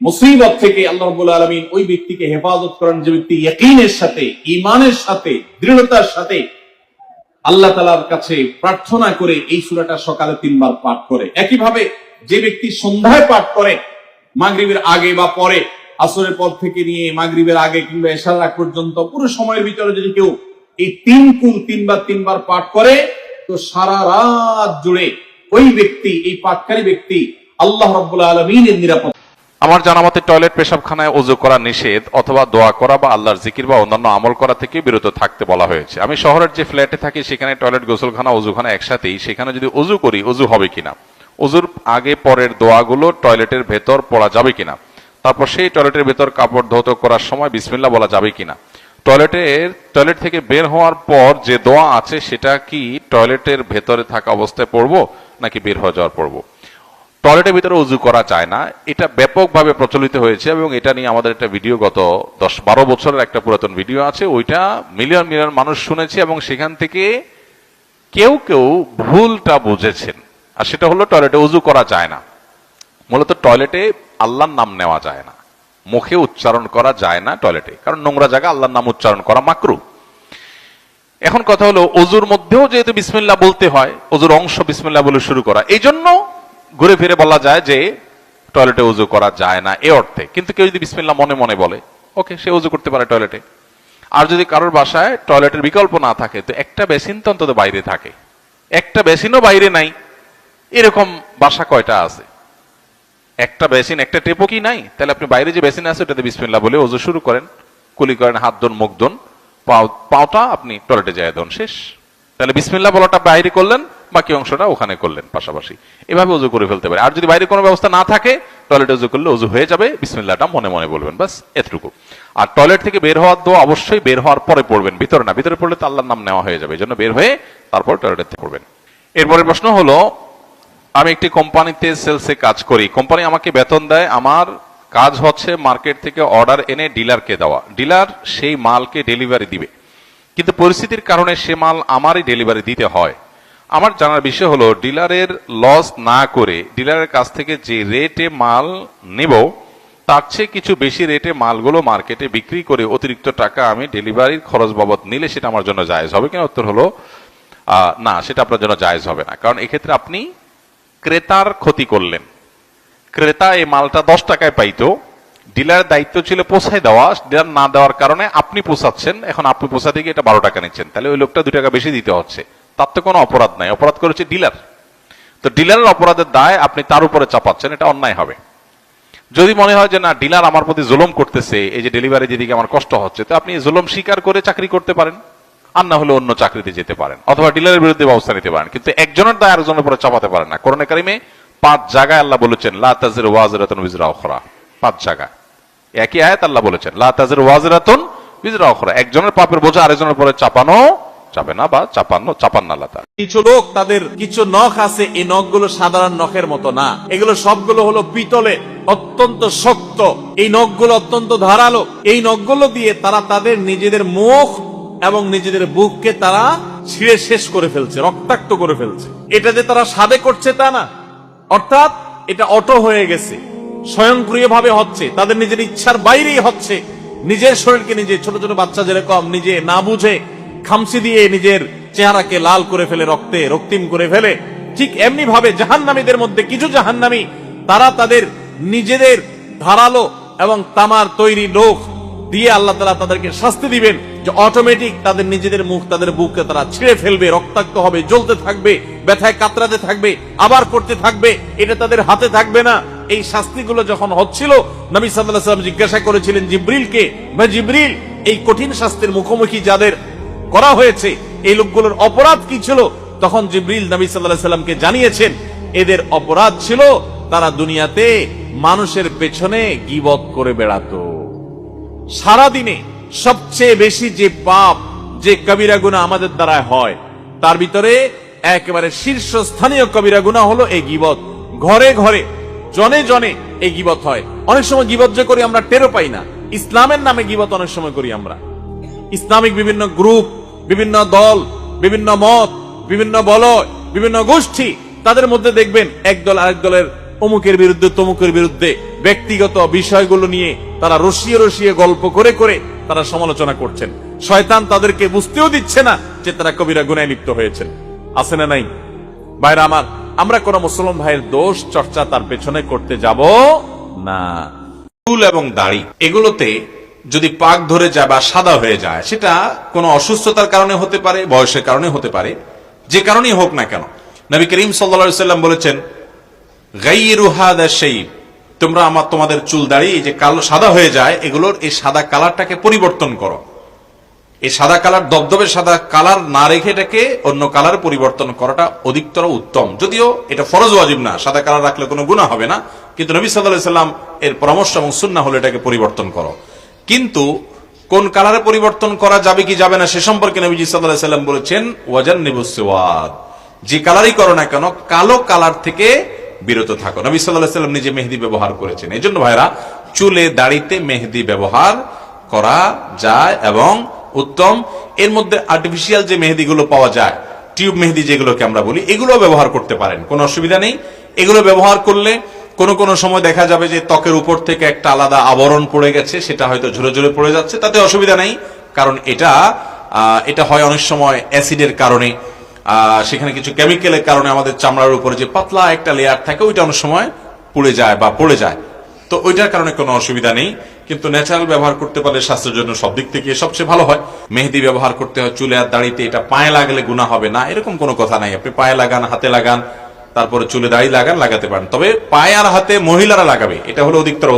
মুসিবত থেকে আল্লাহ রবুল আলমিন ওই ব্যক্তিকে হেফাজত করেন যে ব্যক্তি ইয়কিনের সাথে ইমানের সাথে, দৃঢ়তার সাথে আল্লাহ তালার কাছে প্রার্থনা করে এই সুরাটা সকালে তিনবার পাঠ করে। একইভাবে যে ব্যক্তি সন্ধ্যায় পাঠ করে, মাগরিবের আগে বা পরে, আসরের পর থেকে নিয়ে মাগরিবের আগে কিংবা এশার আগ পর্যন্ত, পুরো সময়ের ভিতরে যদি কেউ এই তিন কুল তিনবার তিনবার পাঠ করে, তো সারা রাত জুড়ে ওই ব্যক্তি, এই পাঠকারী ব্যক্তি আল্লাহ রব্বুল আলমিনের নিরাপদ আমার জানা মতে টয়লেট, পেশাবখানায় অজু করা নিষেধ অথবা দোয়া করা বা আল্লাহর জিকির বা অন্যান্য আমল করা থেকে বিরত থাকতে বলা হয়েছে। আমি শহরের যে ফ্ল্যাটে থাকি, সেখানে টয়লেট, গোসলখানা অজুখানা একসাথেই, সেখানে যদি অজু করি অজু হবে কিনা? অজুর আগে পরের দোয়াগুলো টয়লেটের ভেতর পড়া যাবে কিনা? তারপর সেই টয়লেটের ভেতর কাপড় ধৌত করার সময় বিসমিল্লা বলা যাবে কিনা? টয়লেটের, টয়লেট থেকে বের হওয়ার পর যে দোয়া আছে, সেটা কি টয়লেটের ভেতরে থাকা অবস্থায় পড়ব নাকি বের হয়ে যাওয়ার পড়ব? টয়লেটের ভিতরে উজু করা যায় না। এটা ব্যাপকভাবে প্রচলিত হয়েছে এবং এটা নিয়ে আমাদের একটা ভিডিও গত দশ বারো বছরের একটা পুরাতন ভিডিও আছে। ওইটা মিলিয়ন মিলিয়ন মানুষ শুনেছে এবং সেখান থেকে কেউ কেউ ভুলটা বুঝেছেন। আর সেটা হলো টয়লেটে উজু করা যায় না। মূলত টয়লেটে আল্লাহর নাম নেওয়া যায় না। মুখে উচ্চারণ করা যায় না টয়লেটে। কারণ নোংরা জায়গা আল্লাহর নাম উচ্চারণ করা মাকরু। এখন কথা হলো অজুর মধ্যেও যেহেতু বিসমিল্লা বলতে হয় অজুর অংশ বিসমিল্লা বলে শুরু করা। এই জন্য ঘুরে ফিরে বলা যায় যে টয়লেটে উজু করা যায় না এ অর্থে। কিন্তু কেউ যদি বিসমিল্লা মনে মনে বলে, ওকে, সে উজু করতে পারে টয়লেটে আর যদি কারোর বাসায় টয়লেটের বিকল্প না থাকে, তো একটা বেসিন তো অন্তত বাইরে থাকে। একটা বেসিনও বাইরে নাই। এরকম বাসা কয়টা আছে? একটা বেসিন, একটা টেপো কি নাই? তাহলে আপনি বাইরে যে বেসিন আছে, ওটাতে বিসমিল্লা বলে ওজু শুরু করেন। কুলি করেন, হাত দন মুখ দন পাও পাওটা আপনি টয়লেটে যায় দন শেষ। তাহলে বিসমিল্লা বলাটা বাইরে করলেন বাকি অংশটা ওখানে করলেন পাশাপাশি। এভাবে উজু করে ফেলতে পারে। আর যদি বাইরে কোনো ব্যবস্থা না থাকে, টয়লেটে উজু করলে উজু হয়ে যাবে। বিসমিল্লাটা মনে মনে বলবেন বাস এতটুকু। আর টয়লেট থেকে বের হওয়ার দোয়া অবশ্যই বের হওয়ার পরে পড়বেন, ভিতরে না। ভিতরে পড়লে তো আল্লাহর নাম নেওয়া হয়ে যাবে। এই জন্য বের হয়ে তারপর টয়লেটে থেকে পড়বেন। এরপরের প্রশ্ন হলো, আমি একটি কোম্পানিতে সেলসে কাজ করি। কোম্পানি আমাকে বেতন দেয়, আমার কাজ হচ্ছে মার্কেট থেকে অর্ডার এনে ডিলারকে দেওয়া। ডিলার সেই মালকে ডেলিভারি দিবে। কিন্তু পরিস্থিতির কারণে সে মাল আমারই ডেলিভারি দিতে হয়। আমার জানার বিষয় হলো, ডিলারের লস না করে ডিলারের কাছ থেকে যে রেটে মাল নেব, তার চেয়ে কিছু বেশি রেটে মালগুলো মার্কেটে বিক্রি করে অতিরিক্ত টাকা আমি ডেলিভারির খরচ বাবদ নিলে সেটা আমার জন্য জায়জ হবে কিনা? উত্তর হলো না, সেটা আপনার জন্য জায়জ হবে না। কারণ এক্ষেত্রে আপনি ক্রেতার ক্ষতি করলেন। ক্রেতা এই মালটা দশ টাকায় পাইতো ডিলারের দায়িত্ব ছিল পোষায় দেওয়া, ডিলার না দেওয়ার কারণে আপনি পোষাচ্ছেন এখন আপনি পোষা থেকে এটা বারো টাকা নিচ্ছেন। তাহলে ওই লোকটা দুই টাকা বেশি দিতে হচ্ছে। তার তো কোনো অপরাধ নাই। অপরাধ করেছে ডিলার। তো ডিলারের অপরাধের দায় আপনি তার উপরে চাপাচ্ছেন, এটা অন্যায় হবে। যদি মনে হয় যে না, ডিলার আমার প্রতি জুলুম করতেছে, এই যে ডেলিভারি দিদিকে আমার কষ্ট হচ্ছে, তো আপনি জুলুম স্বীকার করে চাকরি করতে পারেন, আর না হলে অন্য চাকরিতে যেতে পারেন, অথবা ডিলারের বিরুদ্ধে ব্যবস্থা নিতে পারেন। কিন্তু একজনের দায় আরেকজনের উপরে চাপাতে পারেন না। করোনা কারিমে পাঁচ জায়গায় আল্লাহ বলেছেন, লা তাজির ওয়াজরাতুন বিজরা উখরা। পাঁচ জায়গা একই আয়াত আল্লাহ বলেছেন, লা তাজির ওয়াজরাতুন বিজরা উখরা। একজনের পাপের বোঝা আরেকজনের উপরে চাপানো যাবে না বা চাপানো চাপান না আল্লাহ কিছু লোক তাদের কিছু নখ আছে, এই নখগুলো সাধারণ নখের মতো না। এগুলো সবগুলো হলো পিতলে, অত্যন্ত শক্ত। এই নখগুলো অত্যন্ত ধারালো। এই নখগুলো দিয়ে তারা তাদের নিজেদের মুখ এবং নিজেদের বুককে তারা ছিঁড়ে শেষ করে ফেলছে, রক্তাক্ত করে ফেলছে। এটা যে তারা সাদে করছে তা না। অর্থাৎ এটা অটো হয়ে গেছে। স্বয়ংক্রিয়ভাবে হচ্ছে। তাদের নিজের ইচ্ছার বাইরেই হচ্ছে। নিজের শরীরকে নিজে, ছোট ছোট বাচ্চা যেরকম নিজে না বুঝে খামসি দিয়ে নিজের চেহারাকে লাল করে ফেলে, রক্তে রক্তিম করে ফেলে। ঠিক এমনি ভাবে জাহান্নামীদের মধ্যে কিছু জাহান্নামী, তারা তাদের নিজেদের ধারালো এবং তামার তৈরি লোক দিয়ে আল্লাহ তালা তাদেরকে শাস্তি দিবেন যে অটোমেটিক তাদের নিজেদের মুখ, তাদের বুককে তারা ছিঁড়ে ফেলবে, রক্তাক্ত হবে, জ্বলতে থাকবে, ব্যথায় কাতরাতে থাকবে, আবার করতে থাকবে, এটা তাদের হাতে থাকবে না। এই শাস্তিগুলো যখন হচ্ছিল, নবী সাল্লাহ সাল্লাম জিজ্ঞাসা করেছিলেন জিব্রিলকে বা জিব্রিল, এই কঠিন শাস্তির মুখোমুখি যাদের করা হয়েছে। এই লোকগুলোর অপরাধ কি ছিল? তখন জিব্রিল নবী সাল্লাহ সাল্লামকে জানিয়েছেন, এদের অপরাধ ছিল তারা দুনিয়াতে মানুষের পেছনে গিবত করে বেড়াতো। সারাদিনে সবচেয়ে বেশি যে পাপ, যে কবিরা গুণা আমাদের দ্বারা হয়, তার ভিতরে একেবারে শীর্ষস্থানীয় কবিরা গুণা হলো এই গিবত। ঘরে ঘরে, জনে জনে এই গিবত হয়। অনেক সময় গিবত যে করি আমরা টেরো পাই না। ইসলামের নামে গিবত অনেক সময় করি আমরা। ইসলামিক বিভিন্ন গ্রুপ, বিভিন্ন দল, বিভিন্ন মত, বিভিন্ন বলয়, বিভিন্ন গোষ্ঠী, তাদের মধ্যে দেখবেন এক দল আরেক দলের অমুকের বিরুদ্ধে, তমুকের বিরুদ্ধে ব্যক্তিগত বিষয়গুলো নিয়ে তারা রসিয়ে রসিয়ে গল্প করে করে তারা সমালোচনা করছেন। শয়তান তাদেরকে বুঝতেও দিচ্ছে না যে তারা কবিরা গুনায় লিপ্ত হয়েছেন। আছে না নাই? ভাইরা আমার, আমরা কোন মুসলমান ভাইয়ের দোষ, চর্চা তার পেছনে করতে যাব না। চুল এবং দাড়ি, এগুলোতে যদি পাক ধরে যায় বা সাদা হয়ে যায়, সেটা কোনো অসুস্থতার কারণে হতে পারে, বয়সের কারণে হতে পারে, যে কারণেই হোক না কেন। নবী করিম সাল্লা সাল্লাম বলেছেন সেই তোমরা আমার, তোমাদের চুল দাড়ি এই যে কালো সাদা হয়ে যায়, এগুলোর এই সাদা কালারটাকে পরিবর্তন করো। এই সাদা কালার, দবদবে সাদা কালার না রেখে এটাকে অন্য কালার পরিবর্তন করাটা অধিকতর উত্তম। যদিও এটা ফরজ ওয়াজিব না, সাদা কালার রাখলে কোনো গুণা হবে না, কিন্তু নবী সাল্লাহ সাল্লাম এর পরামর্শ এবং সুন্না হলে এটাকে পরিবর্তন করো। কিন্তু কোন কালারে পরিবর্তন করা যাবে কি যাবে না সে সম্পর্কে নবীজি সাল্লাহ সাল্লাম বলেছেন ওয়াজান নিবুসওয়াদ যে কালারই করো না কেন, কালো কালার থেকে বিরত থাকো। নবী সাল্লাহ সাল্লাম নিজে মেহেদি ব্যবহার করেছেন। এই জন্য ভাইরা চুলে, দাড়িতে মেহেদি ব্যবহার করা যায় এবং উত্তম। এর মধ্যে আর্টিফিশিয়াল যে মেহেদিগুলো পাওয়া যায় টিউব মেহেদি যেগুলোকে আমরা বলি এগুলো ব্যবহার করতে পারেন। কোনো অসুবিধা নেই। এগুলো ব্যবহার করলে কোন কোন সময় দেখা যাবে যে ত্বকের উপর থেকে একটা আলাদা আবরণ পড়ে গেছে, সেটা হয়তো ঝরে ঝরে পড়ে যাচ্ছে, তাতে অসুবিধা নেই, কারণ এটা এটা হয় অনেক সময় অ্যাসিডের কারণে সেখানে কিছু কেমিক্যালের কারণে আমাদের চামড়ার উপরে যে পাতলা একটা লেয়ার থাকে, ওইটা অনেক সময় পুড়ে যায় বা পড়ে যায়। তো ওইটার কারণে কোনো অসুবিধা নেই, কিন্তু ন্যাচারাল ব্যবহার করতে পারলে স্বাস্থ্যের জন্য সব দিক থেকে সবচেয়ে ভালো হয়। মেহেদি ব্যবহার করতে হয়, চুলে আর দাড়িতে এটা পায়ে লাগলে গুণা হবে না, এরকম কোনো কথা নাই। আপনি পায়ে লাগান, হাতে লাগান তারপরে চুলে দাড়ি লাগান, লাগাতে পারেন তবে পায়ে আর হাতে মহিলারা লাগাবে, এটা হলো অধিকতর।